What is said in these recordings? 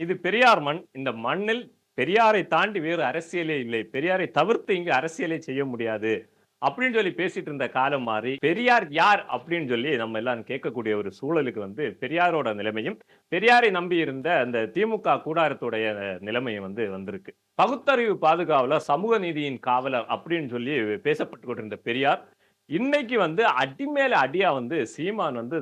இது பெரியார் மண். இந்த மண்ணில் பெரியாரை தாண்டி வேறு அரசியலே இல்லை. பெரியாரை தவிர்த்து இங்கு அரசியலே செய்ய முடியாது. அப்படின்னு சொல்லி பேசிட்டு இருந்த காலம் மாறி பெரியார் யார் அப்படின்னு சொல்லி நம்ம எல்லாம் கேட்கக்கூடிய ஒரு சூழலுக்கு வந்து பெரியாரோட நிலைமையும் பெரியாரை நம்பி இருந்த அந்த திமுக கூடாரத்துடைய நிலைமையும் வந்து வந்திருக்கு. பகுத்தறிவு பாதுகாவலர் சமூக நீதியின் காவலர் அப்படின்னு சொல்லி பேசப்பட்டு கொண்டிருந்த பெரியார் இன்னைக்கு வந்து அடி மேல அடியா வந்து சீமான் வந்து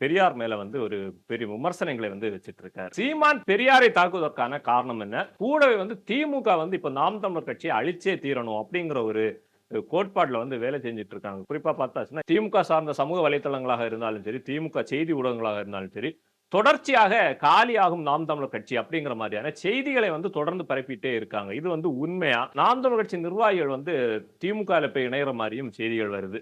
பெரியார் மேல வந்து ஒரு பெரிய விமர்சனங்களை வந்து வச்சிட்டு இருக்காரு சீமான் பெரியாரை தாக்குவதற்கான காரணம் என்ன? கூடவே வந்து திமுக வந்து இப்ப நாம் தமிழர் கட்சியை அழிச்சே தீரணும் அப்படிங்கிற ஒரு கோட்பாட்டில் கோட்பாடுல வந்து வேலை செஞ்சுட்டு இருக்காங்க குறிப்பா பார்த்தாச்சுன்னா திமுக சார்ந்த சமூக வலைத்தளங்களாக இருந்தாலும் சரி திமுக செய்தி ஊடகங்களாக இருந்தாலும் சரி தொடர்ச்சியாக காலியாகும் நாம் தமிழர் கட்சி அப்படிங்கிற மாதிரியான செய்திகளை வந்து தொடர்ந்து பரப்பிட்டே இருக்காங்க. இது வந்து உண்மையா? நாம் தமிழர் கட்சி நிர்வாகிகள் வந்து திமுக போய் இணையிற மாதிரியும் செய்திகள் வருது.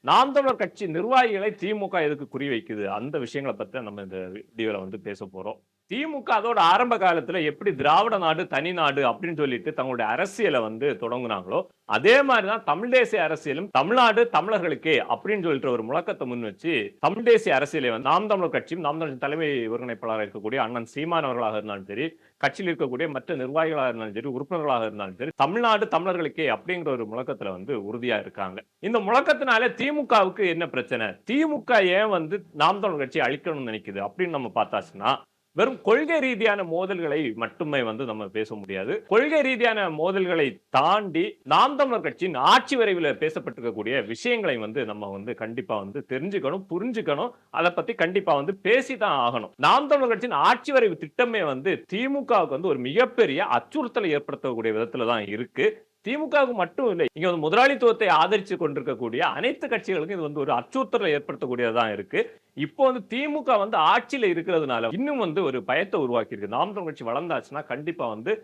நாம் தமிழர் கட்சி நிர்வாகிகளை திமுக எதுக்கு குறி வைக்குது? அந்த விஷயங்களை பத்தி நம்ம இந்த வீடியோல வந்து பேச போறோம். திமுக அதோட ஆரம்ப காலத்துல எப்படி திராவிட நாடு தனி நாடு அப்படின்னு சொல்லிட்டு தங்களுடைய அரசியலை வந்து தொடங்குனாங்களோ அதே மாதிரிதான் தமிழ் தேசிய அரசியலும் தமிழ்நாடு தமிழர்களுக்கே அப்படின்னு சொல்லிட்டு ஒரு முழக்கத்தை முன் வச்சு தமிழ் தேசிய அரசியலை வந்து நாம் தமிழர் கட்சியும் நாம் தமிழர் தலைமை ஒருங்கிணைப்பாளராக இருக்கக்கூடிய அண்ணன் சீமான் அவர்களாக இருந்தாலும் சரி கட்சியில் இருக்கக்கூடிய மற்ற நிர்வாகிகளாக இருந்தாலும் சரி உறுப்பினர்களாக இருந்தாலும் சரி தமிழ்நாடு தமிழர்களுக்கே அப்படிங்கிற ஒரு முழக்கத்துல வந்து உறுதியா இருக்காங்க. இந்த முழக்கத்தினால திமுகவுக்கு என்ன பிரச்சனை? திமுக ஏன் வந்து நாம் தமிழர் கட்சி அழிக்கணும்னு நினைக்குது அப்படின்னு நம்ம பார்த்தாச்சுன்னா வெறும் கொள்கை ரீதியான மோதல்களை மட்டுமே வந்து நம்ம பேச முடியாது. கொள்கை ரீதியான மோதல்களை தாண்டி நாம் தமிழர் கட்சியின் ஆட்சி வரைவில் பேசப்பட்டிருக்கக்கூடிய விஷயங்களை வந்து நம்ம வந்து கண்டிப்பா வந்து தெரிஞ்சுக்கணும் புரிஞ்சுக்கணும். அதை பத்தி கண்டிப்பா வந்து பேசிதான் ஆகணும். நாம் தமிழர் கட்சியின் ஆட்சி வரைவு திட்டமே வந்து திமுகவுக்கு வந்து ஒரு மிகப்பெரிய அச்சுறுத்தலை ஏற்படுத்தக்கூடிய விதத்துல தான் இருக்கு. திமுகவுக்கு மட்டும் இல்லை இங்க வந்து முதலாளித்துவத்தை ஆதரிச்சு கொண்டிருக்கக்கூடிய அனைத்து கட்சிகளுக்கும் இது வந்து ஒரு அச்சுறுத்தலை ஏற்படுத்தக்கூடியதான் இருக்கு. இப்போ வந்து திமுக வந்து ஆட்சியில இருக்கிறதுனால இன்னும் வந்து ஒரு பயத்தை உருவாக்கி இருக்கு நாம் கட்சி வளர்ந்தாச்சுன்னா கண்டிப்பா வந்து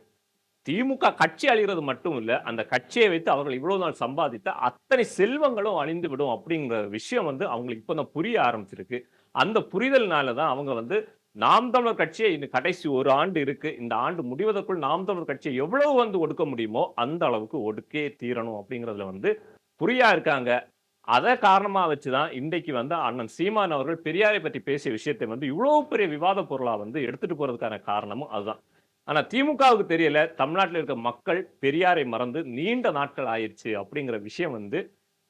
திமுக கட்சி அழிகிறது மட்டும் இல்ல அந்த கட்சியை வைத்து அவர்கள் இவ்வளவு நாள் சம்பாதித்த அத்தனை செல்வங்களும் அழிந்து விடும் அப்படிங்கிற விஷயம் வந்து அவங்களுக்கு இப்போ தான் புரிய ஆரம்பிச்சிருக்கு. அந்த புரிதல்னால தான் அவங்க வந்து நாம் தமிழர் கட்சியை இன்னும் கடைசி ஒரு ஆண்டு இருக்கு. இந்த ஆண்டு முடிவதற்குள் நாம் தமிழர் கட்சியை எவ்வளவு வந்து ஒடுக்க முடியுமோ அந்த அளவுக்கு ஒடுக்கே தீரணும் அப்படிங்கிறதுல வந்து புரியா இருக்காங்க. அதை காரணமாக வச்சு தான் இன்றைக்கு வந்து அண்ணன் சீமான் அவர்கள் பெரியாரை பற்றி பேசிய விஷயத்தை வந்து இவ்வளோ பெரிய விவாத பொருளாக வந்து எடுத்துகிட்டு போகிறதுக்கான காரணமும் அதுதான். ஆனால் திமுகவுக்கு தெரியல தமிழ்நாட்டில் இருக்க மக்கள் பெரியாரை மறந்து நீண்ட நாட்கள் ஆயிடுச்சு அப்படிங்கிற விஷயம் வந்து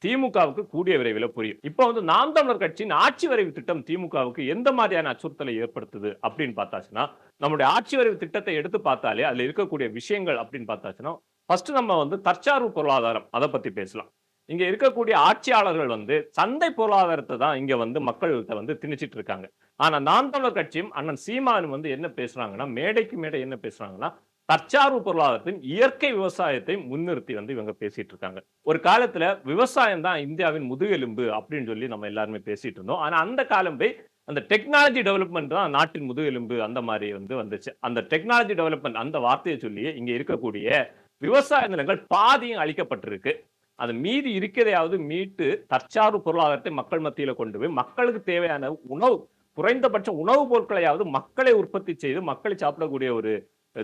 திமுகவுக்கு கூடிய விரைவில் புரியும். இப்போ வந்து நாம் தமிழர் கட்சியின் ஆட்சி வரைவு திட்டம் திமுகவுக்கு எந்த மாதிரியான அச்சுறுத்தலை ஏற்படுத்துது அப்படின்னு பார்த்தாச்சுன்னா நம்முடைய ஆட்சி வரைவு திட்டத்தை எடுத்து பார்த்தாலே அதில் இருக்கக்கூடிய விஷயங்கள் அப்படின்னு பார்த்தாச்சுன்னா ஃபர்ஸ்ட் நம்ம வந்து தற்சார்பு பொருளாதாரம் அதை பற்றி பேசலாம். இங்கே இருக்கக்கூடிய ஆட்சியாளர்கள் வந்து சந்தை பொருளாதாரத்தை தான் இங்கே வந்து மக்கள்கிட்ட வந்து திணிச்சிட்டு இருக்காங்க. ஆனால் நாம் தமிழர் கட்சியும் அண்ணன் சீமானும் வந்து என்ன பேசுகிறாங்கன்னா மேடைக்கு மேடை என்ன பேசுகிறாங்கன்னா தற்சார்பு பொருளாதாரத்தின் இயற்கை விவசாயத்தை முன்னிறுத்தி வந்து இவங்க பேசிட்டு இருக்காங்க. ஒரு காலத்துல விவசாயம் தான் இந்தியாவின் முதுகெலும்பு அப்படின்னு சொல்லி நம்ம எல்லாருமே பேசிட்டு இருந்தோம். ஆனா அந்த காலம் போய் அந்த டெக்னாலஜி டெவலப்மெண்ட் தான் நாட்டின் முதுகெலும்பு அந்த மாதிரி வந்து வந்துச்சு. அந்த டெக்னாலஜி டெவலப்மெண்ட் அந்த வார்த்தையை சொல்லி இங்க இருக்கக்கூடிய விவசாய நிலங்கள் பாதியும் அழிக்கப்பட்டிருக்கு. அது மீதி இருக்கிறதையாவது மீட்டு தற்சார்பு பொருளாதாரத்தை மக்கள் மத்தியில கொண்டு போய் மக்களுக்கு தேவையான உணவு குறைந்தபட்ச உணவுப் பொருட்களையாவது மக்களை உற்பத்தி செய்து மக்களை சாப்பிடக்கூடிய ஒரு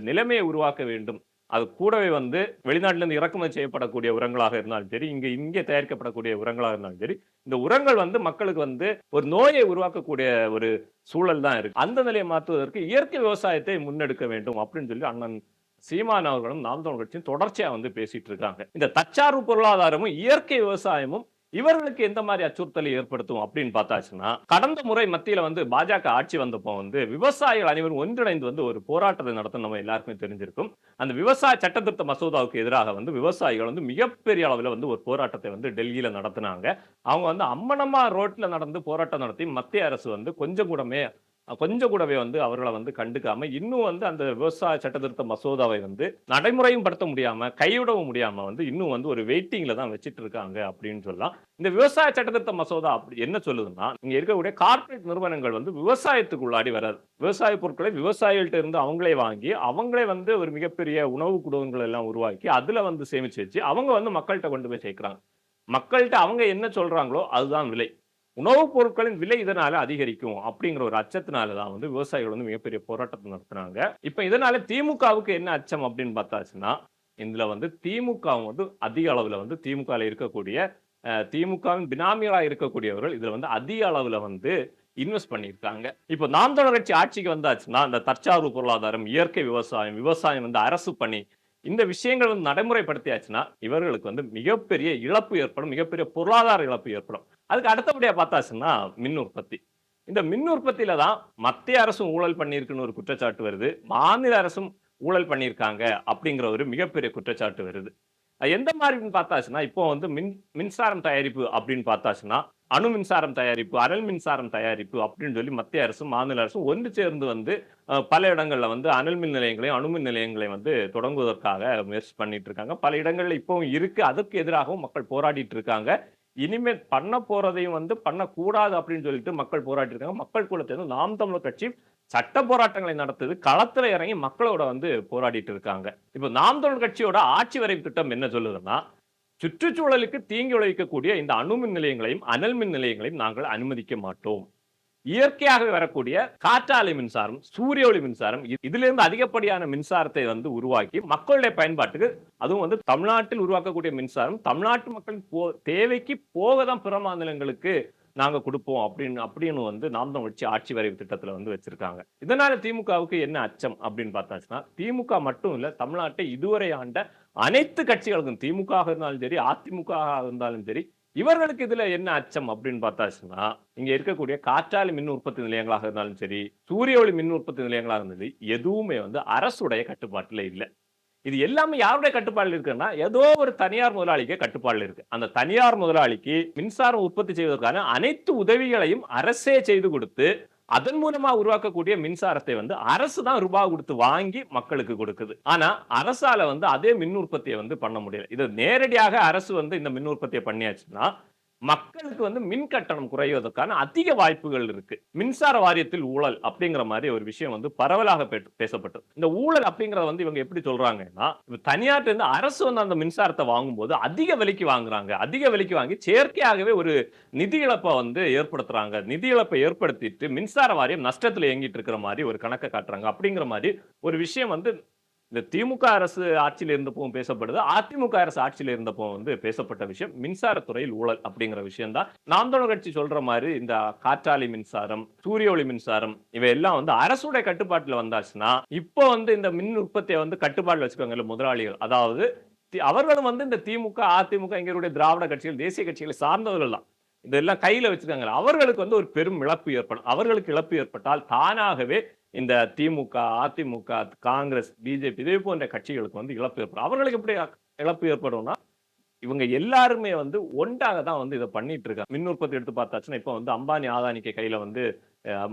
நிலைமையை உருவாக்க வேண்டும். அது கூடவே வந்து வெளிநாட்டிலிருந்து இறக்குமதி செய்யப்படக்கூடிய உரங்களாக இருந்தாலும் சரி இங்கே இங்கே தயாரிக்கப்படக்கூடிய உரங்களாக இருந்தாலும் சரி இந்த உரங்கள் வந்து மக்களுக்கு வந்து ஒரு நோயை உருவாக்கக்கூடிய ஒரு சூழல் தான் இருக்கு. அந்த நிலையை மாற்றுவதற்கு இயற்கை விவசாயத்தை முன்னெடுக்க வேண்டும் அப்படின்னு சொல்லி அண்ணன் சீமான் அவர்களும் நாம் தமிழ் கட்சியும் தொடர்ச்சியாக வந்து பேசிட்டு இருக்காங்க. இந்த தச்சார்பு பொருளாதாரமும் இயற்கை விவசாயமும் இவர்களுக்கு எந்த மாதிரி அச்சுறுத்தலை ஏற்படுத்தும் அப்படின்னு பார்த்தாச்சுன்னா கடந்த முறை மத்தியில வந்து பாஜக ஆட்சி வந்தப்போ வந்து விவசாயிகள் அனைவரும் ஒன்றிணைந்து வந்து ஒரு போராட்டத்தை நடத்த நம்ம எல்லாருக்குமே தெரிஞ்சிருக்கும். அந்த விவசாய சட்டத்திருத்த மசோதாவுக்கு எதிராக வந்து விவசாயிகள் வந்து மிகப்பெரிய அளவில் வந்து ஒரு போராட்டத்தை வந்து டெல்லியில நடத்தினாங்க. அவங்க வந்து அம்மனமா ரோட்ல நடந்து போராட்டம் நடத்தி மத்திய அரசு வந்து கொஞ்சம் கூடமே கொஞ்சம் கூடவே வந்து அவர்களை வந்து கண்டுக்காம இன்னும் வந்து அந்த விவசாய சட்டத்திருத்த மசோதாவை வந்து நடைமுறையும் படுத்த முடியாம கைவிடவும் முடியாம வந்து இன்னும் வந்து ஒரு வெயிட்டிங்ல தான் வச்சுட்டு இருக்காங்க அப்படின்னு சொல்லலாம். இந்த விவசாய சட்டத்திருத்த மசோதா அப்படி என்ன சொல்லுதுன்னா இங்க இருக்கக்கூடிய கார்ப்பரேட் நிறுவனங்கள் வந்து விவசாயத்துக்குள்ளாடி வராது. விவசாய பொருட்களை விவசாயிகள்ட்ட இருந்து அவங்களே வாங்கி அவங்களே வந்து ஒரு மிகப்பெரிய உணவு குடோன்கள் எல்லாம் உருவாக்கி அதுல வந்து சேமிச்சு வச்சு அவங்க வந்து மக்கள்கிட்ட கொண்டு போய் சேர்க்கிறாங்க. மக்கள்கிட்ட அவங்க என்ன சொல்றாங்களோ அதுதான் விலை. உணவுப் பொருட்களின் விலை இதனால அதிகரிக்கும் அப்படிங்கிற ஒரு அச்சத்தினால தான் வந்து விவசாயிகள் வந்து மிகப்பெரிய போராட்டத்தை நடத்துனாங்க. இப்போ இதனால திமுகவுக்கு என்ன அச்சம் அப்படின்னு பார்த்தாச்சுன்னா இதில் வந்து திமுக வந்து அதிக அளவில் வந்து திமுகவில் இருக்கக்கூடிய திமுகவின் பினாமியராக இருக்கக்கூடியவர்கள் இதில் வந்து அதிக அளவில் வந்து இன்வெஸ்ட் பண்ணியிருக்காங்க. இப்போ நாம் தொடர் கட்சி ஆட்சிக்கு வந்தாச்சுன்னா இந்த தற்சார்பு பொருளாதாரம் இயற்கை விவசாயம் விவசாயம் வந்து அரசு பணி இந்த விஷயங்கள் வந்து நடைமுறைப்படுத்தியாச்சுன்னா இவர்களுக்கு வந்து மிகப்பெரிய இழப்பு ஏற்படும் மிகப்பெரிய பொருளாதார இழப்பு ஏற்படும். அதுக்கு அடுத்தபடியாக பார்த்தாச்சுன்னா மின் உற்பத்தி. இந்த மின் உற்பத்தியில தான் மத்திய அரசும் ஊழல் பண்ணியிருக்குன்னு ஒரு குற்றச்சாட்டு வருது. மாநில அரசும் ஊழல் பண்ணியிருக்காங்க அப்படிங்கிற ஒரு மிகப்பெரிய குற்றச்சாட்டு வருது. அது எந்த மாதிரின்னு பார்த்தாச்சுன்னா இப்போ வந்து மின் மின்சாரம் தயாரிப்பு அப்படின்னு பார்த்தாச்சுன்னா அணு மின்சாரம் தயாரிப்பு அனல் மின்சாரம் தயாரிப்பு அப்படின்னு சொல்லி மத்திய அரசும் மாநில அரசும் ஒன்று சேர்ந்து வந்து பல இடங்களில் வந்து அனல் மின் நிலையங்களையும் அணு மின் நிலையங்களையும் வந்து தொடங்குவதற்காக முயற்சி பண்ணிட்டு இருக்காங்க. பல இடங்களில் இப்பவும் இருக்கு. அதற்கு எதிராகவும் மக்கள் போராடிட்டு இருக்காங்க. இனிமேல் பண்ண போறதையும் வந்து பண்ணக்கூடாது அப்படின்னு சொல்லிட்டு மக்கள் போராட்டி இருக்காங்க. மக்கள் கூட சேர்ந்து நாம் தமிழர் கட்சி சட்ட போராட்டங்களை நடத்துது. களத்துல இறங்கி மக்களோட வந்து போராடிட்டு இருக்காங்க. இப்போ நாம் தமிழர் கட்சியோட ஆட்சி வரைவு திட்டம் என்ன சொல்லுதுன்னா சுற்றுச்சூழலுக்கு தீங்கு விளைவிக்கக்கூடிய இந்த அணு மின் நிலையங்களையும் அனல் மின் நிலையங்களையும் நாங்கள் அனுமதிக்க மாட்டோம். இயற்கையாக வரக்கூடிய காற்றாலை மின்சாரம் சூரிய ஒளி மின்சாரம் இதிலிருந்து இதுல இருந்து அதிகப்படியான மின்சாரத்தை வந்து உருவாக்கி மக்களுடைய பயன்பாட்டுக்கு அதுவும் வந்து தமிழ்நாட்டில் உருவாக்கக்கூடிய மின்சாரம் தமிழ்நாட்டு மக்களின் போ தேவைக்கு போக தான் பிற மாநிலங்களுக்கு நாங்க கொடுப்போம் அப்படின்னு அப்படின்னு வந்து நாம் தமிழ் ஆட்சி வரைவு திட்டத்துல வந்து வச்சிருக்காங்க. இதனால திமுகவுக்கு என்ன அச்சம் அப்படின்னு பார்த்தாச்சுன்னா திமுக மட்டும் இல்ல தமிழ்நாட்டை இதுவரை ஆண்ட அனைத்து கட்சிகளுக்கும் திமுக இருந்தாலும் சரி அதிமுக இருந்தாலும் சரி இவர்களுக்கு இதுல என்ன அச்சம் அப்படின்னு பார்த்தாச்சுன்னா இங்க இருக்கக்கூடிய காற்றாலை மின் உற்பத்தி நிலையங்களாக இருந்தாலும் சரி சூரிய ஒளி மின் உற்பத்தி நிலையங்களாக இருந்தாலும் சரி, எதுவுமே வந்து அரசுடைய கட்டுப்பாட்டுல இல்லை. இது எல்லாமே யாருடைய கட்டுப்பாடு இருக்குன்னா ஏதோ ஒரு தனியார் முதலாளிக்கு கட்டுப்பாடுல இருக்கு. அந்த தனியார் முதலாளிக்கு மின்சாரம் உற்பத்தி செய்வதற்கான அனைத்து உதவிகளையும் அரசே செய்து கொடுத்து அதன் மூலமா உருவாக்கக்கூடிய மின்சாரத்தை வந்து அரசு தான் ரூபாய் கொடுத்து வாங்கி மக்களுக்கு கொடுக்குது. ஆனா அரசால வந்து அதே மின் உற்பத்தியை வந்து பண்ண முடியல. இது நேரடியாக அரசு வந்து இந்த மின் உற்பத்தியை பண்ணியாச்சுன்னா மக்களுக்கு வந்து மின் கட்டணம் குறைவதற்கான அதிக வாய்ப்புகள் இருக்கு. மின்சார வாரியத்தில் ஊழல் அப்படிங்கிற மாதிரி ஒரு விஷயம் வந்து பரவலாக பே- பேசப்பட்டது. இந்த ஊழல் அப்படிங்கறத வந்து இவங்க எப்படி சொல்றாங்கன்னா இப்ப தனியார்ட்ட இருந்து அரசு வந்து அந்த மின்சாரத்தை வாங்கும்போது அதிக விலைக்கு வாங்குறாங்க. அதிக விலைக்கு வாங்கி செயற்கையாகவே ஒரு நிதி இழப்பை வந்து ஏற்படுத்துறாங்க. நிதி இழப்பை ஏற்படுத்திட்டு மின்சார வாரியம் நஷ்டத்துல இயங்கிட்டு இருக்கிற மாதிரி ஒரு கணக்கை காட்டுறாங்க. அப்படிங்கிற மாதிரி ஒரு விஷயம் வந்து இந்த திமுக அரசு ஆட்சியில் இருந்தப்பவும் பேசப்படுது. அதிமுக அரசு ஆட்சியில் இருந்தப்போ வந்து பேசப்பட்ட விஷயம் மின்சாரத்துறையில் ஊழல் அப்படிங்கிற விஷயம் தான் நாம் தமிழர் கட்சி சொல்ற மாதிரி இந்த காற்றாலி மின்சாரம் சூரிய ஒளி மின்சாரம் இவை எல்லாம் வந்து அரசுடைய கட்டுப்பாட்டில் வந்தாச்சுன்னா இப்போ வந்து இந்த மின் உற்பத்தியை வந்து கட்டுப்பாட்டில் வச்சுக்கோங்க முதலாளிகள். அதாவது அவர்களும் வந்து இந்த திமுக அதிமுக எங்களுடைய திராவிட கட்சிகள் தேசிய கட்சிகளை சார்ந்தவர்கள் தான். இதெல்லாம் கையில வச்சிருக்காங்க அவர்களுக்கு வந்து ஒரு பெரும் இழப்பு ஏற்படும். அவர்களுக்கு இழப்பு ஏற்பட்டால் தானாகவே இந்த திமுக அதிமுக காங்கிரஸ் பிஜேபி இதே போன்ற கட்சிகளுக்கு வந்து இழப்பு ஏற்படும். அவர்களுக்கு எப்படி இழப்பு ஏற்படும்னா இவங்க எல்லாருமே வந்து ஒன்றாக தான் வந்து இதை பண்ணிட்டு இருக்காங்க. மின் உற்பத்தி எடுத்து பார்த்தாச்சுன்னா இப்போ வந்து அம்பானி ஆதானிக்கு கையில வந்து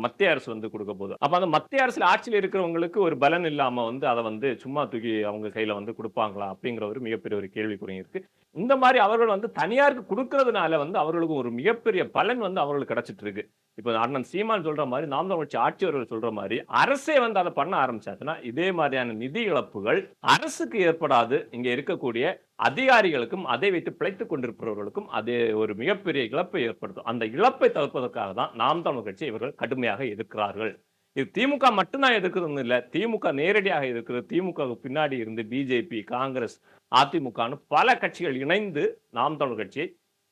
மத்திய அரசு வந்து கொடுக்க போகுது. அப்போ அந்த மத்திய அரசில் ஆட்சியில் இருக்கிறவங்களுக்கு ஒரு பலன் இல்லாம வந்து அதை வந்து சும்மா தூக்கி அவங்க கையில வந்து கொடுப்பாங்களா அப்படிங்கிற ஒரு மிகப்பெரிய ஒரு கேள்விக்குறி இருக்கு. இந்த மாதிரி அவர்கள் வந்து தனியாருக்கு கொடுக்கறதுனால வந்து அவர்களுக்கு ஒரு மிகப்பெரிய பலன் வந்து அவர்களுக்கு கிடைச்சிட்டு இருக்கு. இப்போ அண்ணன் சீமான் சொல்ற மாதிரி நாம் தமிழ் கட்சி ஆட்சியர்கள் சொல்ற மாதிரி அரசே வந்து அதை பண்ண ஆரம்பிச்சாச்சுன்னா இதே மாதிரியான நிதி இழப்புகள் அரசுக்கு ஏற்படாது. இங்க இருக்கக்கூடிய அதிகாரிகளுக்கும் அதை வைத்து பிழைத்துக் கொண்டிருப்பவர்களுக்கும் அது ஒரு மிகப்பெரிய இழப்பை ஏற்படுத்தும். அந்த இழப்பை தவிர்ப்பதற்காக தான் நாம் தமிழ் கட்சி இவர்கள் கடுமையாக எதிர்க்கிறார்கள். இது திமுக மட்டும்தான் எதிர்க்கிறதுன்னு இல்லை. திமுக நேரடியாக எதிர்க்கிறது. திமுகவுக்கு பின்னாடி இருந்து பிஜேபி காங்கிரஸ் அதிமுகன்னு பல கட்சிகள் இணைந்து நாம் தமிழ் கட்சியை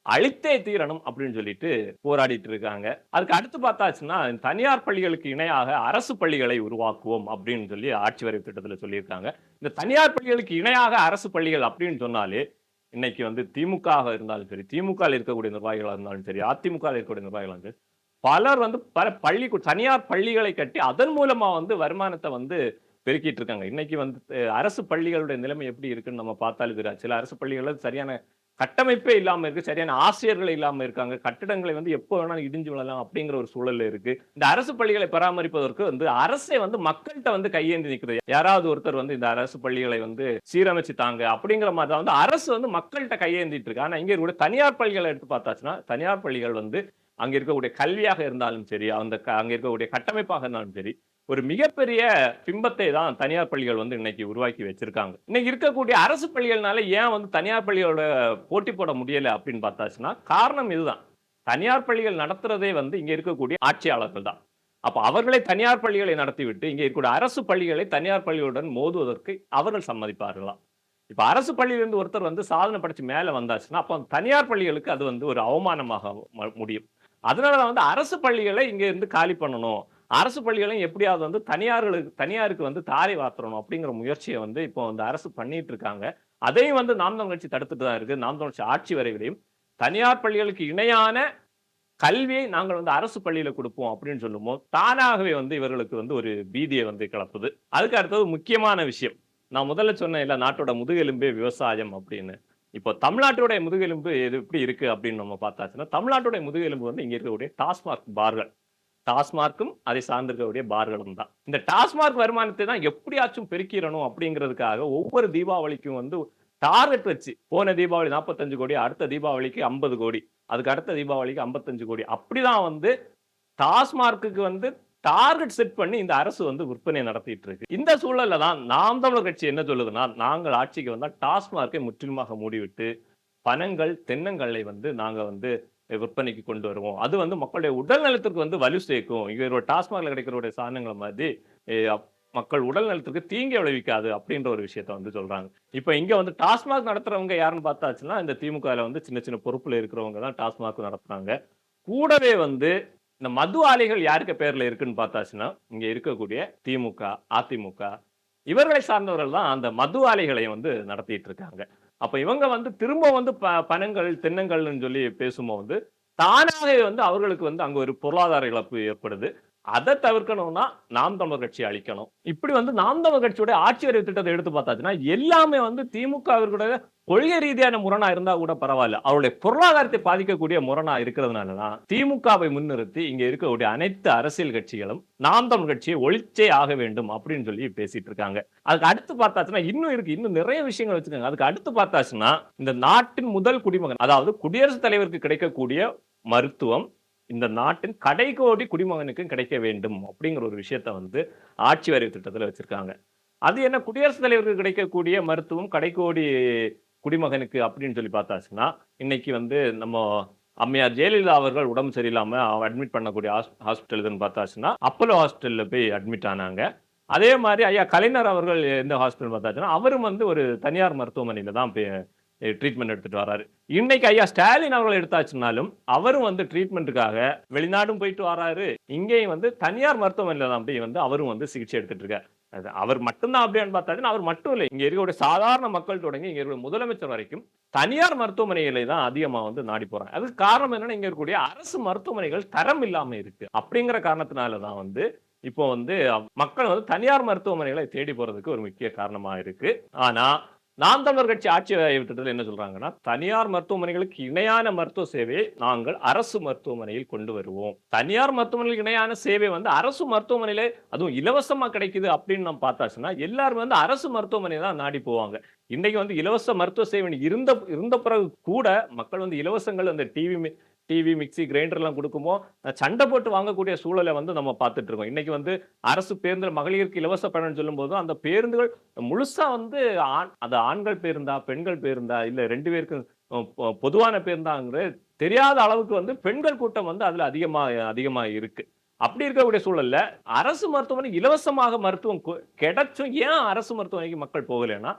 அழித்தே தீரணும் அப்படின்னு சொல்லிட்டு போராடிட்டு இருக்காங்க. அதுக்கு அடுத்து பார்த்தாச்சுன்னா தனியார் பள்ளிகளுக்கு இணையாக அரசு பள்ளிகளை உருவாக்குவோம் அப்படின்னு சொல்லி ஆட்சி வரைவு திட்டத்துல சொல்லியிருக்காங்க. இந்த தனியார் பள்ளிகளுக்கு இணையாக அரசு பள்ளிகள் அப்படின்னு சொன்னாலே இன்னைக்கு வந்து திமுக இருந்தாலும் சரி திமுக இருக்கக்கூடிய நிர்வாகிகளாக இருந்தாலும் சரி அதிமுக இருக்கக்கூடிய நிர்வாகிகளாக சரி பலர் வந்து பல பள்ளி தனியார் பள்ளிகளை கட்டி அதன் மூலமா வந்து வருமானத்தை வந்து பெருக்கிட்டு இருக்காங்க. இன்னைக்கு வந்து அரசு பள்ளிகளுடைய நிலைமை எப்படி இருக்குன்னு நம்ம பார்த்தாலும் சில அரசு பள்ளிகளில் சரியான கட்டமைப்பே இல்லாமல் இருக்குது சரியான ஆசிரியர்கள் இல்லாமல் இருக்காங்க. கட்டிடங்களை வந்து எப்போ வேணாலும் இடிஞ்சு விழலாம் அப்படிங்கிற ஒரு சூழல் இருக்குது இந்த அரசு பள்ளிகளை பராமரிப்பதற்கு வந்து அரசே வந்து மக்கள்கிட்ட வந்து கையேந்தி நிற்குது யாராவது ஒருத்தர் வந்து இந்த அரசு பள்ளிகளை வந்து சீரமைச்சு தாங்க அப்படிங்கிற மாதிரி தான் வந்து அரசு வந்து மக்கள்கிட்ட கையேந்திட்டு இருக்கு. ஆனால் இங்கே கூட தனியார் பள்ளிகளை எடுத்து பார்த்தாச்சுன்னா தனியார் பள்ளிகள் வந்து அங்கே இருக்கக்கூடிய கல்வியாக இருந்தாலும் சரி அந்த க- இருக்கக்கூடிய கட்டமைப்பாக இருந்தாலும் சரி ஒரு மிகப்பெரிய பிம்பத்தை தான் தனியார் பள்ளிகள் வந்து இன்னைக்கு உருவாக்கி வச்சிருக்காங்க. இன்னைக்கு இருக்கக்கூடிய அரசு பள்ளிகள்னால ஏன் வந்து தனியார் பள்ளிகளோட போட்டி போட முடியலை அப்படின்னு பார்த்தாச்சுன்னா காரணம் இதுதான். தனியார் பள்ளிகள் நடத்துறதே வந்து இங்கே இருக்கக்கூடிய ஆட்சியாளர்கள் தான். அப்போ அவர்களை தனியார் பள்ளிகளை நடத்திவிட்டு இங்கே இருக்கக்கூடிய அரசு பள்ளிகளை தனியார் பள்ளிகளுடன் மோதுவதற்கு அவர்கள் சம்மதிப்பார்களாம் இப்போ அரசு பள்ளியிலிருந்து ஒருத்தர் வந்து சாதனை படித்து மேலே வந்தாச்சுன்னா அப்போ தனியார் பள்ளிகளுக்கு அது வந்து ஒரு அவமானமாக முடியும். அதனால தான் வந்து அரசு பள்ளிகளை இங்கே இருந்து காலி பண்ணணும். அரசு பள்ளிகளையும் எப்படியாவது வந்து தனியார்களுக்கு தனியாருக்கு வந்து தாரை வார்த்தணும் அப்படிங்கிற முயற்சியை வந்து இப்போ வந்து அரசு பண்ணிட்டு இருக்காங்க. அதையும் வந்து நாம் தமிழ் கட்சி தடுத்துட்டு தான் இருக்கு. நாம் தமிழ் கட்சி ஆட்சி வரைவிலையும். தனியார் பள்ளிகளுக்கு இணையான கல்வியை நாங்கள் வந்து அரசு பள்ளியில கொடுப்போம் அப்படின்னு சொல்லும்போது தானாகவே வந்து இவர்களுக்கு வந்து ஒரு பீதியை வந்து கிளப்புது. அதுக்கு அடுத்தது முக்கியமான விஷயம். நான் முதல்ல சொன்னேன் இல்ல நாட்டோட முதுகெலும்பே விவசாயம் அப்படின்னு. இப்போ தமிழ்நாட்டுடைய முதுகெலும்பு எது எப்படி இருக்கு அப்படின்னு நம்ம பார்த்தாச்சுன்னா தமிழ்நாட்டுடைய முதுகெலும்பு வந்து இங்க இருக்கக்கூடிய டாஸ்மாக் பார்கள். டாஸ்மார்க்கும் அதை சார்ந்திருக்கக்கூடிய பார்களும் தான். இந்த டாஸ்மார்க் வருமானத்தை தான் எப்படியாச்சும் பெருக்கிடணும் அப்படிங்கிறதுக்காக ஒவ்வொரு தீபாவளிக்கும் வந்து டார்கெட் வச்சு போன தீபாவளி நாற்பத்தஞ்சு கோடி அடுத்த தீபாவளிக்கு ஐம்பது கோடி அதுக்கு அடுத்த தீபாவளிக்கு ஐம்பத்தஞ்சு கோடி. அப்படிதான் வந்து டாஸ்மார்க்குக்கு வந்து டார்கெட் செட் பண்ணி இந்த அரசு வந்து விற்பனை நடத்திட்டு இருக்கு. இந்த சூழல்ல தான் நாம் தமிழர் கட்சி என்ன சொல்லுதுன்னா நாங்கள் ஆட்சிக்கு வந்தால் டாஸ்மார்க்கை முற்றிலுமாக மூடிவிட்டு பனங்கள் தென்னங்களை வந்து நாங்கள் வந்து விற்பனைக்கு கொண்டு வருவோம். அது வந்து மக்களுடைய உடல் நலத்திற்கு வந்து வலு சேர்க்கும். இவரோட டாஸ்மாகில் கிடைக்கிறவருடைய சாதனங்களை மாதிரி மக்கள் உடல் நலத்திற்கு தீங்கி விளைவிக்காது அப்படின்ற ஒரு விஷயத்த வந்து சொல்றாங்க. இப்போ இங்க வந்து டாஸ்மாக் நடத்துறவங்க யாருன்னு பார்த்தாச்சுன்னா இந்த திமுகல வந்து சின்ன சின்ன பொறுப்புல இருக்கிறவங்க தான் டாஸ்மாக் நடத்துறாங்க. கூடவே வந்து இந்த மது ஆலைகள் யாருக்கு பேர்ல இருக்குன்னு பார்த்தாச்சுன்னா இங்க இருக்கக்கூடிய திமுக அதிமுக இவர்களை சார்ந்தவர்கள் தான் அந்த மது ஆலைகளை வந்து நடத்திட்டு இருக்காங்க. அப்போ இவங்க வந்து திரும்ப வந்து ப பணங்கள் தென்னங்கள்னு சொல்லி பேசும்போது தானாகவே வந்து அவர்களுக்கு வந்து அங்கே ஒரு பொருளாதார இழப்பு ஏற்படுது. அதை தவிர்க்கணும்னா நாம் தமிழர் கட்சி அழிக்கணும். இப்படி வந்து நாம் தமிழர் கட்சியோட ஆட்சி அறிவு திட்டத்தை எடுத்து பார்த்தாச்சுன்னா எல்லாமே வந்து திமுகவிற்குடைய கொள்கை ரீதியான முரணா இருந்தா கூட பரவாயில்ல. அவருடைய பொருளாதாரத்தை பாதிக்கக்கூடிய முரணா இருக்கிறதுனால தான் திமுகவை முன்னிறுத்தி இங்க இருக்கக்கூடிய அனைத்து அரசியல் கட்சிகளும் நாம் தமிழ் கட்சியை ஒழிச்சே ஆக வேண்டும் அப்படின்னு சொல்லி பேசிட்டு இருக்காங்க. அதுக்கு அடுத்து பார்த்தாச்சுன்னா இன்னும் இருக்கு. இன்னும் நிறைய விஷயங்கள் வச்சிருக்காங்க அதுக்கு அடுத்து பார்த்தாச்சுன்னா இந்த நாட்டின் முதல் குடிமகன் அதாவது குடியரசுத் தலைவருக்கு கிடைக்கக்கூடிய மருத்துவம் இந்த நாட்டின் கடைகோடி குடிமகனுக்கும் கிடைக்க வேண்டும் அப்படிங்கிற ஒரு விஷயத்த வந்து ஆட்சி வரைவு திட்டத்தில் வச்சுருக்காங்க. அது என்ன குடியரசுத் தலைவருக்கு கிடைக்கக்கூடிய மருத்துவம் கடைக்கோடி குடிமகனுக்கு அப்படின்னு சொல்லி பார்த்தாச்சுன்னா இன்னைக்கு வந்து நம்ம அம்மையார் ஜெயலலிதா அவர்கள் உடம்பு சரியில்லாமல் அட்மிட் பண்ணக்கூடிய ஹாஸ்பிட்டல் இதுன்னு பார்த்தாச்சுன்னா அப்போலோ ஹாஸ்பிட்டலில் போய் அட்மிட் ஆனாங்க. அதே மாதிரி ஐயா கலைஞர் அவர்கள் எந்த ஹாஸ்பிட்டல் பார்த்தாச்சுன்னா அவரும் வந்து ஒரு தனியார் மருத்துவமனையில் தான் போய் ட்ரீட்மெண்ட் எடுத்துகிட்டு வராரு. இன்னைக்கு ஐயா ஸ்டாலின் அவர்கள் எடுத்தாச்சுனாலும் அவரும் வந்து ட்ரீட்மெண்ட்டுக்காக வெளிநாடும் போயிட்டு வராரு. இங்கேயும் வந்து தனியார் மருத்துவமனையில் தான் அப்படியே வந்து அவரும் வந்து சிகிச்சை எடுத்துட்டு இருக்கார். அது அவர் மட்டும்தான் அப்படின்னு பார்த்தா அவர் மட்டும் இல்லை. இங்கே இருக்கக்கூடிய சாதாரண மக்கள் தொடங்கி இங்கே இருக்கக்கூடிய முதலமைச்சர் வரைக்கும் தனியார் மருத்துவமனைகளை தான் அதிகமாக வந்து நாடி போகிறாங்க அதுக்கு காரணம் என்னன்னா இங்கே இருக்கக்கூடிய அரசு மருத்துவமனைகள் தரம் இல்லாமல் இருக்கு. அப்படிங்கிற காரணத்தினால தான் வந்து இப்போ வந்து மக்கள் வந்து தனியார் மருத்துவமனைகளை தேடி போகிறதுக்கு ஒரு முக்கிய காரணமாக இருக்கு. ஆனால் நாம் தமிழர் கட்சி ஆட்சி திட்டத்தில் என்ன சொல்றாங்கன்னா தனியார் மருத்துவமனைகளுக்கு இணையான மருத்துவ சேவையை நாங்கள் அரசு மருத்துவமனையில் கொண்டு வருவோம். தனியார் மருத்துவமனைகளுக்கு இணையான சேவை வந்து அரசு மருத்துவமனையில அதுவும் இலவசமா கிடைக்குது அப்படின்னு நம்ம பார்த்தாச்சுன்னா எல்லாரும் வந்து அரசு மருத்துவமனை தான் நாடி போவாங்க. இன்னைக்கு வந்து இலவச மருத்துவ சேவை இருந்த இருந்த பிறகு கூட மக்கள் வந்து இலவசங்கள் அந்த டிவி டிவி மிக்சி கிரைண்டர்லாம் கொடுக்கும்போது சண்டை போட்டு வாங்கக்கூடிய சூழலை வந்து நம்ம பார்த்துட்டு இருக்கோம். இன்னைக்கு வந்து அரசு பேருந்து மகளிருக்கு இலவச பயணம் சொல்லும்போது அந்த பேருந்துகள் முழுசா வந்து ஆண் அது ஆண்கள் பேருந்தா பெண்கள் பேருந்தா இல்லை ரெண்டு பேருக்கும் பொதுவான பேருந்தாங்கிற தெரியாத அளவுக்கு வந்து பெண்கள் கூட்டம் வந்து அதில் அதிகமாக அதிகமாக இருக்குது அப்படி இருக்கக்கூடிய சூழல்ல அரசு மருத்துவமனை இலவசமாக மருத்துவம் கிடைச்சும் ஏன் அரசு மருத்துவமனைக்கு மக்கள் போகலைன்னா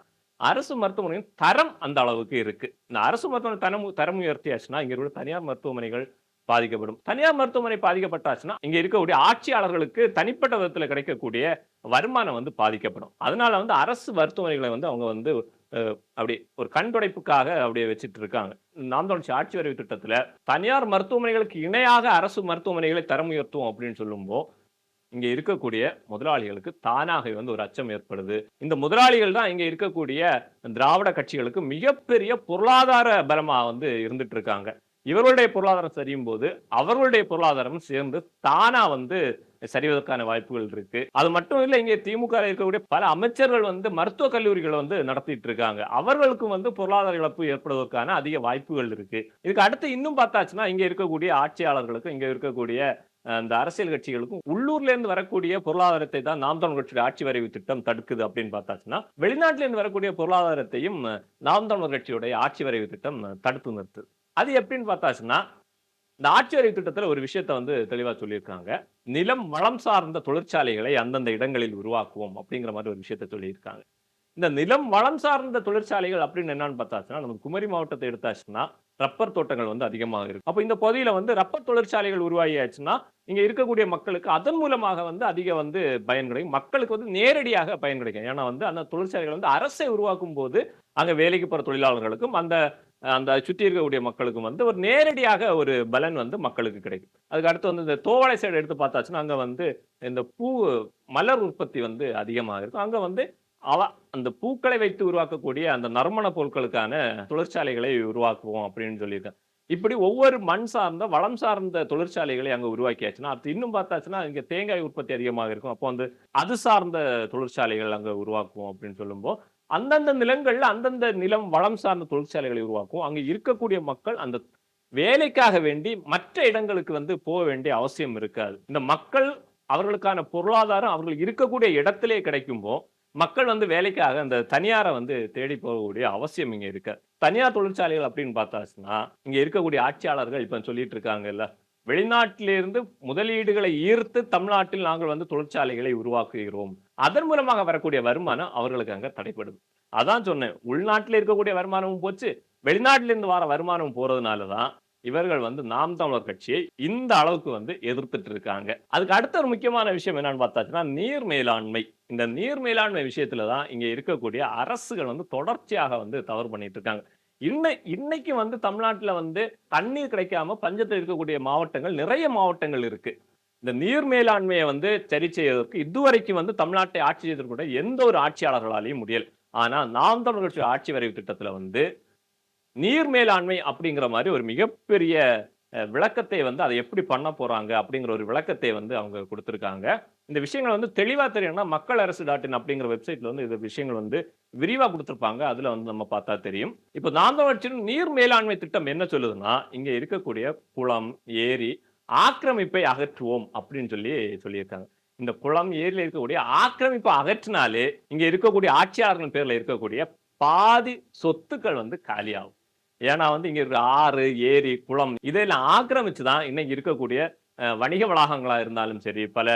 அரசு மருத்துவமனையின் தரம் அந்த அளவுக்கு இருக்கு. இந்த அரசு மருத்துவமனை தரம் தரம் உயர்த்தியாச்சுன்னா இங்க இருக்கிற தனியார் மருத்துவமனைகள் பாதிக்கப்படும். தனியார் மருத்துவமனை பாதிக்கப்பட்டாச்சுன்னா இங்க இருக்கக்கூடிய ஆட்சியாளர்களுக்கு தனிப்பட்ட விதத்துல கிடைக்கக்கூடிய வருமானம் வந்து பாதிக்கப்படும். அதனால வந்து அரசு மருத்துவமனைகளை வந்து அவங்க வந்து அப்படி ஒரு கண்துடைப்புக்காக அப்படியே வச்சுட்டு இருக்காங்க. நாம் தொடர்ச்சி ஆட்சி வரைவு திட்டத்தில் தனியார் மருத்துவமனைகளுக்கு இணையாக அரசு மருத்துவமனைகளை தரம் உயர்த்துவோம் அப்படின்னு சொல்லும்போது இங்க இருக்கக்கூடிய முதலாளிகளுக்கு தானாக வந்து ஒரு அச்சம் ஏற்படுது. இந்த முதலாளிகள் தான் இங்க இருக்கக்கூடிய திராவிட கட்சிகளுக்கு மிகப்பெரிய பொருளாதார பலமா வந்து இருந்துட்டு இருக்காங்க இவர்களுடைய பொருளாதாரம் சரியும் போது அவர்களுடைய பொருளாதாரம் சேர்ந்து தானா வந்து சரிவதற்கான வாய்ப்புகள் இருக்கு. அது மட்டும் இல்லை இங்கே திமுக இருக்கக்கூடிய பல அமைச்சர்கள் வந்து மருத்துவ கல்லூரிகளை வந்து நடத்திட்டு இருக்காங்க அவர்களுக்கும் வந்து பொருளாதார இழப்பு ஏற்படுவதற்கான அதிக வாய்ப்புகள் இருக்கு. இதுக்கு அடுத்து இன்னும் பார்த்தாச்சுன்னா இங்க இருக்கக்கூடிய ஆட்சியாளர்களுக்கும் இங்க இருக்கக்கூடிய அந்த அரசியல் கட்சிகளுக்கும் உள்ளூர்ல இருந்து வரக்கூடிய பொருளாதாரத்தை தான் நாம் தமிழ் கட்சியுடைய ஆட்சி வரைவு திட்டம் தடுக்குது அப்படின்னு பார்த்தாச்சுன்னா வெளிநாட்டில இருந்து வரக்கூடிய பொருளாதாரத்தையும் நாம் தமிழ் கட்சியுடைய ஆட்சி வரைவு திட்டம் தடுத்து நிறுத்துது. அது எப்படின்னு பார்த்தாச்சுன்னா இந்த ஆட்சி வரைவு திட்டத்துல ஒரு விஷயத்த வந்து தெளிவா சொல்லியிருக்காங்க. நிலம் வளம் சார்ந்த தொழிற்சாலைகளை அந்தந்த இடங்களில் உருவாக்குவோம் அப்படிங்கிற மாதிரி ஒரு விஷயத்த சொல்லியிருக்காங்க. இந்த நிலம் வளம் சார்ந்த தொழிற்சாலைகள் அப்படின்னு என்னன்னு பார்த்தாச்சுன்னா நம்ம குமரி மாவட்டத்தை எடுத்தாச்சுன்னா ரப்பர் தோட்டங்கள் வந்து அதிகமாக இருக்கு. அப்போ இந்த பகுதியில் வந்து ரப்பர் தொழிற்சாலைகள் உருவாகியாச்சுன்னா இங்கே இருக்கக்கூடிய மக்களுக்கு அதன் மூலமாக வந்து அதிக வந்து பயன் கிடைக்கும். மக்களுக்கு வந்து நேரடியாக பயன் கிடைக்கும். ஏன்னா வந்து அந்த தொழிற்சாலைகள் வந்து அரசை உருவாக்கும் போது அங்கே வேலைக்கு போகிற தொழிலாளர்களுக்கும் அந்த அந்த சுற்றி இருக்கக்கூடிய மக்களுக்கும் வந்து ஒரு நேரடியாக ஒரு பலன் வந்து மக்களுக்கு கிடைக்கும். அதுக்கு அடுத்து வந்து இந்த தோவாளை சைடு எடுத்து பார்த்தாச்சுன்னா அங்கே வந்து இந்த பூ மலர் உற்பத்தி வந்து அதிகமாக இருக்கும். அங்கே வந்து அவ அந்த பூக்களை வைத்து உருவாக்கக்கூடிய அந்த நறுமண பொருட்களுக்கான தொழிற்சாலைகளை உருவாக்குவோம் அப்படின்னு சொல்லியிருக்கேன் இப்படி ஒவ்வொரு மண் சார்ந்த வளம் சார்ந்த தொழிற்சாலைகளை அங்கே உருவாக்கியாச்சுன்னா அது இன்னும் பார்த்தாச்சுன்னா இங்கே தேங்காய் உற்பத்தி அதிகமாக இருக்கும். அப்போ வந்து அது சார்ந்த தொழிற்சாலைகள் அங்கே உருவாக்குவோம் அப்படின்னு சொல்லும்போது அந்தந்த நிலங்கள்ல அந்தந்த நிலம் வளம் சார்ந்த தொழிற்சாலைகளை உருவாக்கும் அங்கே இருக்கக்கூடிய மக்கள் அந்த வேலைக்காக வேண்டி மற்ற இடங்களுக்கு வந்து போக வேண்டிய அவசியம் இருக்காது. இந்த மக்கள் அவர்களுக்கான பொருளாதாரம் அவர்கள் இருக்கக்கூடிய இடத்திலே கிடைக்கும்போ மக்கள் வந்து வேலைக்காக அந்த தனியாரை வந்து தேடி போகக்கூடிய அவசியம் இங்கே இருக்க. தனியார் தொழிற்சாலைகள் அப்படின்னு பார்த்தாச்சுன்னா இங்க இருக்கக்கூடிய ஆட்சியாளர்கள் இப்போ சொல்லிட்டு இருக்காங்கல்ல வெளிநாட்டிலிருந்து முதலீடுகளை ஈர்த்து தமிழ்நாட்டில் நாங்கள் வந்து தொழிற்சாலைகளை உருவாக்குகிறோம். அதன் மூலமாக வரக்கூடிய வருமானம் அவர்களுக்கு அங்கே தடைப்படுது அதான் சொன்னேன் உள்நாட்டில் இருக்கக்கூடிய வருமானமும் போச்சு வெளிநாட்டிலிருந்து வர வருமானம் போறதுனாலதான் இவர்கள் வந்து நாம் தமிழர் கட்சியை இந்த அளவுக்கு வந்து எதிர்த்துட்டு இருக்காங்க அதுக்கு அடுத்த ஒரு முக்கியமான விஷயம் என்னன்னு பார்த்தாச்சுன்னா நீர் மேலாண்மை. இந்த நீர் மேலாண்மை விஷயத்துல தான் இங்க இருக்கக்கூடிய அரசுகள் வந்து தொடர்ச்சியாக வந்து தவறு பண்ணிட்டு இருக்காங்க இன்னை இன்னைக்கு வந்து தமிழ்நாட்டில் வந்து தண்ணீர் கிடைக்காம பஞ்சத்தில் இருக்கக்கூடிய மாவட்டங்கள் நிறைய மாவட்டங்கள் இருக்கு. இந்த நீர் மேலாண்மையை வந்து சரி செய்வதற்கு இதுவரைக்கும் வந்து தமிழ்நாட்டை ஆட்சி செய்திருக்கூடிய எந்த ஒரு ஆட்சியாளர்களாலையும் முடியல. ஆனால் நாம் தமிழர் கட்சி ஆட்சி வரைவு திட்டத்தில் வந்து நீர் மேலாண்மை அப்படிங்கிற மாதிரி ஒரு மிகப்பெரிய விளக்கத்தை வந்து அதை எப்படி பண்ண போகிறாங்க அப்படிங்கிற ஒரு விளக்கத்தை வந்து அவங்க கொடுத்துருக்காங்க. இந்த விஷயங்கள் வந்து தெளிவாக தெரியும்னா மக்கள் அரசு டாட் இன் அப்படிங்கிற வெப்சைட்ல வந்து இந்த விஷயங்கள் வந்து விரிவாக கொடுத்துருப்பாங்க. அதில் வந்து நம்ம பார்த்தா தெரியும். இப்போ நாந்தவட்சியின் நீர் மேலாண்மை திட்டம் என்ன சொல்லுதுன்னா இங்கே இருக்கக்கூடிய குளம் ஏரி ஆக்கிரமிப்பை அகற்றுவோம் அப்படின்னு சொல்லி சொல்லியிருக்காங்க. இந்த குளம் ஏரியில் இருக்கக்கூடிய ஆக்கிரமிப்பை அகற்றினாலே இங்கே இருக்கக்கூடிய ஆட்சியாளர்கள் பேரில் இருக்கக்கூடிய பாதி சொத்துக்கள் வந்து காலியாகும். ஏன்னா வந்து இங்கே இருக்கிற ஆறு ஏரி குளம் இதெல்லாம் ஆக்கிரமிச்சு தான் இன்னைக்கு இருக்கக்கூடிய வணிக வளாகங்களாக இருந்தாலும் சரி பல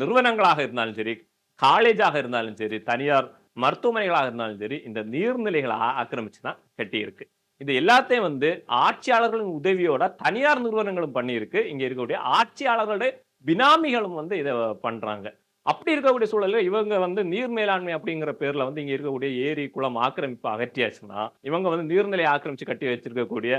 நிறுவனங்களாக இருந்தாலும் சரி காலேஜாக இருந்தாலும் சரி தனியார் மருத்துவமனைகளாக இருந்தாலும் சரி இந்த நீர்நிலைகளை ஆக்கிரமிச்சு தான் கட்டியிருக்கு. இது எல்லாத்தையும் வந்து ஆட்சியாளர்களின் உதவியோட தனியார் நிறுவனங்களும் பண்ணியிருக்கு. இங்கே இருக்கக்கூடிய ஆட்சியாளர்களுடைய பினாமிகளும் வந்து இதை பண்ணுறாங்க அப்படி இருக்கக்கூடிய சூழலில் இவங்க வந்து நீர் மேலாண்மை அப்படிங்கிற பேரில் வந்து இங்கே இருக்கக்கூடிய ஏரி குளம் ஆக்கிரமிப்பு அகற்றியாச்சுன்னா இவங்க வந்து நீர்நிலை ஆக்கிரமிச்சு கட்டி வச்சிருக்கக்கூடிய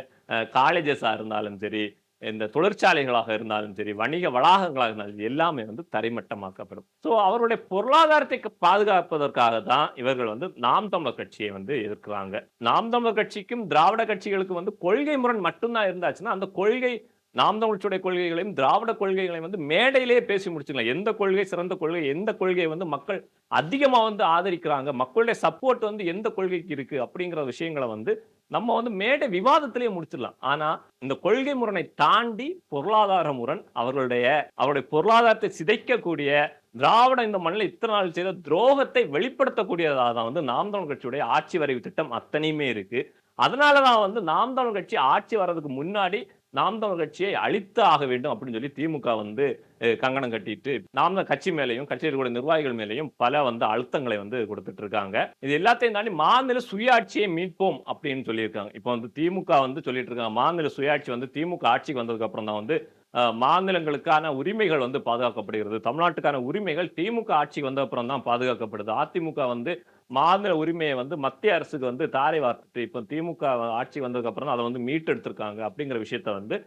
காலேஜஸாக இருந்தாலும் சரி இந்த தொழிற்சாலைகளாக இருந்தாலும் சரி வணிக வளாகங்களாக இருந்தாலும் சரி, எல்லாமே வந்து தரைமட்டமாக்கப்படும். ஸோ அவருடைய பொருளாதாரத்தை பாதுகாப்பதற்காக தான் இவர்கள் வந்து நாம் தமிழர் கட்சியை வந்து எதிர்க்கிறாங்க. நாம் தமிழர் கட்சிக்கும் திராவிட கட்சிகளுக்கும் வந்து கொள்கை முரண் மட்டும்தான் இருந்தாச்சுன்னா அந்த கொள்கை நாம் தமிழ்ச்சியுடைய கொள்கைகளையும் திராவிட கொள்கைகளையும் வந்து மேடையிலேயே பேசி முடிச்சுக்கலாம். எந்த கொள்கை சிறந்த கொள்கை எந்த கொள்கையை வந்து மக்கள் அதிகமாக வந்து ஆதரிக்கிறாங்க மக்களுடைய சப்போர்ட் வந்து எந்த கொள்கைக்கு இருக்கு அப்படிங்கிற விஷயங்களை வந்து நம்ம வந்து மேடை விவாதத்திலேயே முடிச்சிடலாம். ஆனா இந்த கொள்கை முரணை தாண்டி பொருளாதார முரண் அவர்களுடைய அவருடைய பொருளாதாரத்தை சிதைக்கக்கூடிய திராவிட இந்த மண்ணில் இத்தனை நாள் செய்த துரோகத்தை வெளிப்படுத்தக்கூடியதாக தான் வந்து நாம் தமிழ் கட்சியுடைய ஆட்சி வரைவு திட்டம் அத்தனையுமே இருக்கு. அதனாலதான் வந்து நாம் தமிழ் கட்சி ஆட்சி வர்றதுக்கு முன்னாடி நாம் தமிழ் கட்சியை அழித்து ஆக வேண்டும் அப்படின்னு சொல்லி திமுக வந்து கங்கணம் கட்டிட்டு நாம் தான் கட்சி மேலேயும் கட்சியில் இருக்கக்கூடிய நிர்வாகிகள் மேலேயும் பல வந்து அழுத்தங்களை வந்து கொடுத்துட்டு இருக்காங்க இது எல்லாத்தையும் தாண்டி மாநில சுயாட்சியை மீட்போம் அப்படின்னு சொல்லியிருக்காங்க. இப்போ வந்து திமுக வந்து சொல்லிட்டு இருக்காங்க மாநில சுயாட்சி வந்து திமுக ஆட்சிக்கு வந்ததுக்கு அப்புறம் தான் வந்து மாநிலங்களுக்கான உரிமைகள் வந்து பாதுகாக்கப்படுகிறது. தமிழ்நாட்டுக்கான உரிமைகள் திமுக ஆட்சிக்கு வந்த அப்புறம் தான் பாதுகாக்கப்படுது. அதிமுக வந்து மாநில உரிமையை வந்து மத்திய அரசுக்கு வந்து தாரை வார்த்துட்டு இப்போ திமுக ஆட்சி வந்ததுக்கு அப்புறம் தான் அதை வந்து மீட்டெடுத்திருக்காங்க அப்படிங்கிற விஷயத்த வந்து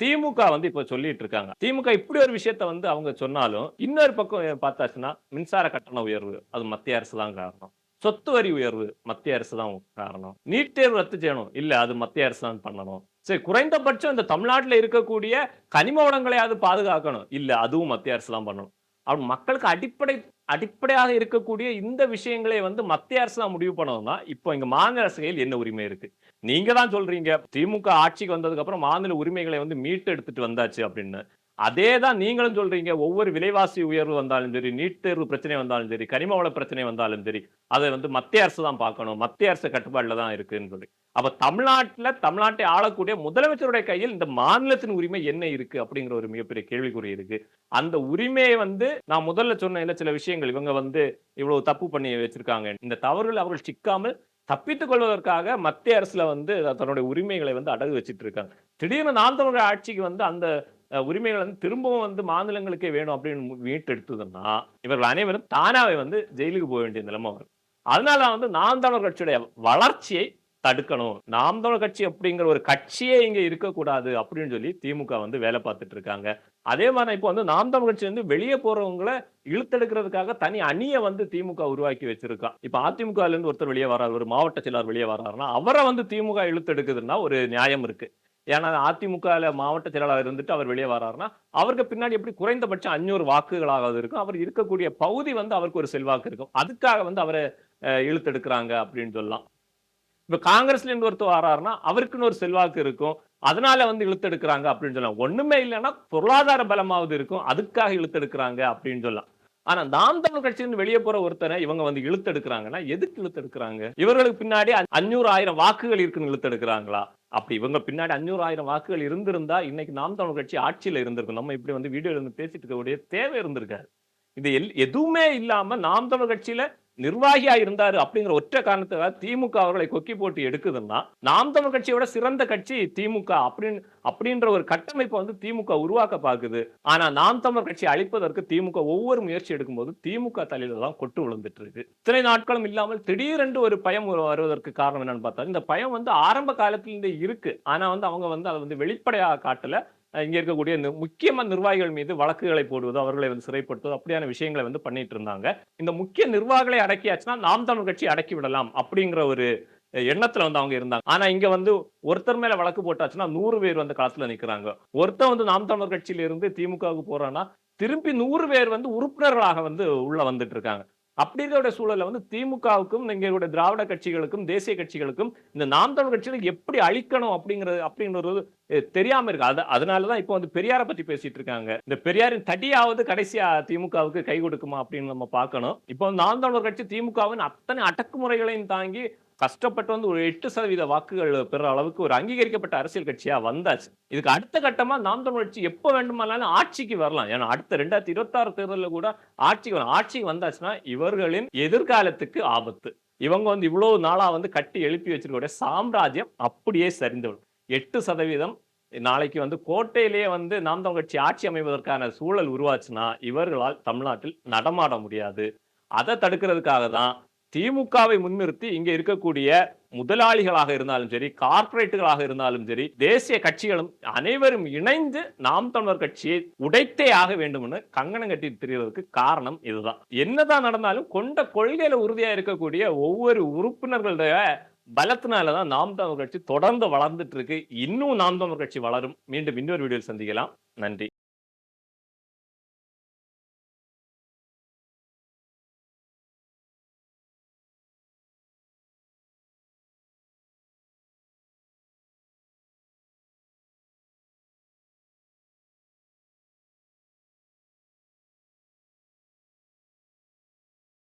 திமுக வந்து இப்போ சொல்லிட்டு இருக்காங்க. திமுக இப்படி ஒரு விஷயத்த வந்து அவங்க சொன்னாலும் இன்னொரு பக்கம் பார்த்தாச்சுன்னா மின்சார கட்டண உயர்வு அது மத்திய அரசு தான் காரணம். சொத்து வரி உயர்வு மத்திய அரசு தான் காரணம். நீட் தேர்வு ரத்து செய்யணும். இல்லை அது மத்திய அரசு தான் பண்ணணும். சரி குறைந்தபட்சம் இந்த தமிழ்நாட்டில் இருக்கக்கூடிய கனிம வளங்களையாவது பாதுகாக்கணும். இல்லை அதுவும் மத்திய அரசு தான் பண்ணணும். அவன் மக்களுக்கு அடிப்படை அடிப்படையாக இருக்கக்கூடிய இந்த விஷயங்களை வந்து மத்திய அரசு தான் முடிவு பண்ணணும்னா இப்போ இங்க மாநில அரசுகையில் என்ன உரிமை இருக்கு? நீங்க தான் சொல்றீங்க. திமுக ஆட்சிக்கு வந்ததுக்கு அப்புறம் மாநில உரிமைகளை வந்து மீட்டு எடுத்துட்டு வந்தாச்சு அப்படின்னு. அதே தான் நீங்களும் சொல்றீங்க. ஒவ்வொரு விலைவாசி உயர்வு வந்தாலும் சரி நீட் தேர்வு பிரச்சனை வந்தாலும் சரி கனிம வள பிரச்சனை வந்தாலும் சரி அதை வந்து மத்திய அரசு தான் பார்க்கணும். மத்திய அரசு கட்டுப்பாட்டில் தான் இருக்குன்னு சொல்லி. அப்ப தமிழ்நாட்டில் தமிழ்நாட்டை ஆளக்கூடிய முதலமைச்சருடைய கையில் இந்த மாநிலத்தின் உரிமை என்ன இருக்கு அப்படிங்கிற ஒரு மிகப்பெரிய கேள்விக்குறி இருக்கு. அந்த உரிமையை வந்து நான் முதல்ல சொன்ன சில விஷயங்கள். இவங்க வந்து இவ்வளவு தப்பு பண்ணி வச்சிருக்காங்க. இந்த தவறுகள் அவர்கள் சிக்காமல் தப்பித்துக் கொள்வதற்காக மத்திய அரசுல வந்து தன்னுடைய உரிமைகளை வந்து அடகு வச்சிட்டு இருக்காங்க. திடீர்னு நாம் தமிழர் ஆட்சிக்கு வந்து அந்த உரிமைகள் வந்து திரும்பவும் வந்து மாநிலங்களுக்கே வேணும் அப்படின்னு மீட்டெடுத்ததுன்னா இவர்கள் அனைவரும் தானாவே வந்து ஜெயிலுக்கு போக வேண்டிய நிலைமை வரும். அதனால வந்து நாம் தமிழர் கட்சியுடைய வளர்ச்சியை தடுக்கணும். நாம் தமிழர் கட்சி அப்படிங்கிற ஒரு கட்சியே இங்கே இருக்கக்கூடாது அப்படின்னு சொல்லி திமுக வந்து வேலை பார்த்துட்டு இருக்காங்க. அதே மாதிரி இப்போ வந்து நாம் தமிழ் கட்சி வந்து வெளியே போறவங்கள இழுத்தெடுக்கிறதுக்காக தனி அணியை வந்து திமுக உருவாக்கி வச்சிருக்கான் இப்போ அதிமுகலேருந்து ஒருத்தர் வெளியே வராரு ஒரு மாவட்ட செயலாளர் வெளியே வராருன்னா அவரை வந்து திமுக இழுத்தெடுக்குதுன்னா ஒரு நியாயம் இருக்கு. ஏன்னா அதிமுக மாவட்ட செயலாளர் இருந்துட்டு அவர் வெளியே வராருன்னா அவருக்கு பின்னாடி எப்படி குறைந்தபட்சம் அஞ்சூறு வாக்குகளாவது இருக்கும்? அவர் இருக்கக்கூடிய பகுதி வந்து அவருக்கு ஒரு செல்வாக்கு இருக்கும். அதுக்காக வந்து அவரை அஹ், இழுத்தெடுக்கிறாங்க அப்படின்னு சொல்லலாம். இப்ப காங்கிரஸ்ல இருந்து ஒருத்தர் வராருன்னா அவருக்குன்னு ஒரு செல்வாக்கு இருக்கும். அதனால வந்து இழுத்தெடுக்கிறாங்க அப்படின்னு சொல்லலாம். ஒண்ணுமே இல்லைன்னா பொருளாதார பலமாவது இருக்கும். அதுக்காக இழுத்தெடுக்கிறாங்க அப்படின்னு சொல்லலாம். ஆனா நாம் தமிழ் கட்சியிலிருந்து வெளியே போற ஒருத்தனை இவங்க வந்து இழுத்தெடுக்கிறாங்கன்னா எதுக்கு இழுத்தெடுக்கிறாங்க? இவர்களுக்கு பின்னாடி அஞ்சூறு ஆயிரம் வாக்குகள் இருக்குன்னு இழுத்தெடுக்கிறாங்களா? அப்படி இவங்க பின்னாடி அஞ்சூறு ஆயிரம் வாக்குகள் இருந்திருந்தா இன்னைக்கு நாம் தமிழ் கட்சி ஆட்சியில இருந்திருக்கும். நம்ம இப்படி வந்து வீடியோ இருந்து பேசிட்டு இருக்கக்கூடிய தேவை இருந்திருக்காது. இது எல் எதுவுமே இல்லாம நாம் தமிழ் கட்சியில நிர்வாகியா இருந்தாரு அப்படிங்கிற ஒற்றை காரணத்துக்காக திமுக அவர்களை கொக்கி போட்டு எடுக்குதுன்னா நாம் தமிழ் கட்சியோட சிறந்த கட்சி திமுக அப்படின்னு அப்படின்ற ஒரு கட்டமைப்பை வந்து திமுக உருவாக்க பார்க்குது. ஆனா நாம் தமிழ் கட்சி அழிப்பதற்கு திமுக ஒவ்வொரு முயற்சி எடுக்கும்போது திமுக தலையில தான் கொட்டு விழுந்துட்டு இருக்கு இத்தனை நாட்களும் இல்லாமல் திடீரென்று ஒரு பயம் வருவதற்கு காரணம் என்னன்னு பார்த்தா இந்த பயம் வந்து ஆரம்ப காலத்திலிருந்தே இருக்கு. ஆனா வந்து அவங்க வந்து அதை வந்து வெளிப்படையாக காட்டல. இங்கே இருக்கக்கூடிய இந்த முக்கியமான நிர்வாகிகள் மீது வழக்குகளை போடுவது அவர்களை வந்து சிறைப்படுத்துவது அப்படியான விஷயங்களை வந்து பண்ணிட்டு இருந்தாங்க. இந்த முக்கிய நிர்வாகிகளை அடக்கியாச்சுன்னா நாம் தமிழ் கட்சி அடக்கி விடலாம் அப்படிங்கிற ஒரு எண்ணத்துல வந்து அவங்க இருந்தாங்க. ஆனா இங்க வந்து ஒருத்தர் மேல வழக்கு போட்டாச்சுன்னா நூறு பேர் வந்து களத்துல நிக்கிறாங்க. ஒருத்தர் வந்து நாம் தமிழர் கட்சியில இருந்து திமுகவுக்கு போறான்னா திரும்பி நூறு பேர் வந்து உறுப்பினர்களாக வந்து உள்ள வந்துட்டு இருக்காங்க. அப்படி இருக்கிற சூழலில் வந்து திமுகவுக்கும் எங்களுடைய திராவிட கட்சிகளுக்கும் தேசிய கட்சிகளுக்கும் இந்த நாம் தமிழ் கட்சிகளை எப்படி அழிக்கணும் அப்படிங்கிறது அப்படிங்கிறது அஹ், தெரியாம இருக்கு. அது அதனாலதான் இப்போ வந்து பெரியாரை பத்தி பேசிட்டு இருக்காங்க. இந்த பெரியாரின் தடியாவது கடைசியா திமுகவுக்கு கை கொடுக்குமா அப்படின்னு நம்ம பார்க்கணும். இப்போ நாம் தமிழர் கட்சி திமுகவின் அத்தனை அடக்குமுறைகளையும் தாங்கி கஷ்டப்பட்டு வந்து ஒரு எட்டு சதவீத வாக்குகள் பெற அளவுக்கு ஒரு அங்கீகரிக்கப்பட்ட அரசியல் கட்சியா வந்தாச்சு. இதுக்கு அடுத்த கட்டமா நாம் தமிழ் கட்சி எப்போ வேண்டுமானாலும் ஆட்சிக்கு வரலாம். ஏன்னா அடுத்த ரெண்டாயிரத்தி இருபத்தாறு தேர்தலில் கூட ஆட்சிக்கு வரும் ஆட்சிக்கு வந்தாச்சுன்னா இவர்களின் எதிர்காலத்துக்கு ஆபத்து. இவங்க வந்து இவ்வளவு நாளா வந்து கட்டி எழுப்பி வச்சிருக்கக்கூடிய சாம்ராஜ்யம் அப்படியே சரிந்துவிடும். எட்டு சதவீதம் நாளைக்கு வந்து கோட்டையிலேயே வந்து நாம் தமிழ் கட்சி ஆட்சி அமைவதற்கான சூழல் உருவாச்சுன்னா இவர்களால் தமிழ்நாட்டில் நடமாட முடியாது. அதை தடுக்கிறதுக்காக தான் திமுகவை முன்னிறுத்தி இங்க இருக்கக்கூடிய முதலாளிகளாக இருந்தாலும் சரி கார்ப்பரேட்டுகளாக இருந்தாலும் சரி தேசிய கட்சிகளும் அனைவரும் இணைந்து நாம் தமிழர் கட்சியை உடைத்தே ஆக வேண்டும்னு கங்கணம் கட்டி தெரியறதுக்கு காரணம் இதுதான். என்னதான் நடந்தாலும் கொண்ட கொள்கையில உறுதியா இருக்கக்கூடிய ஒவ்வொரு உறுப்பினர்களுடைய பலத்தினாலதான் நாம் தமிழர் கட்சி தொடர்ந்து வளர்ந்துட்டு இருக்கு. இன்னும் நாம் தமிழர் கட்சி வளரும். மீண்டும் இன்னொரு வீடியோவில் சந்திக்கலாம். நன்றி.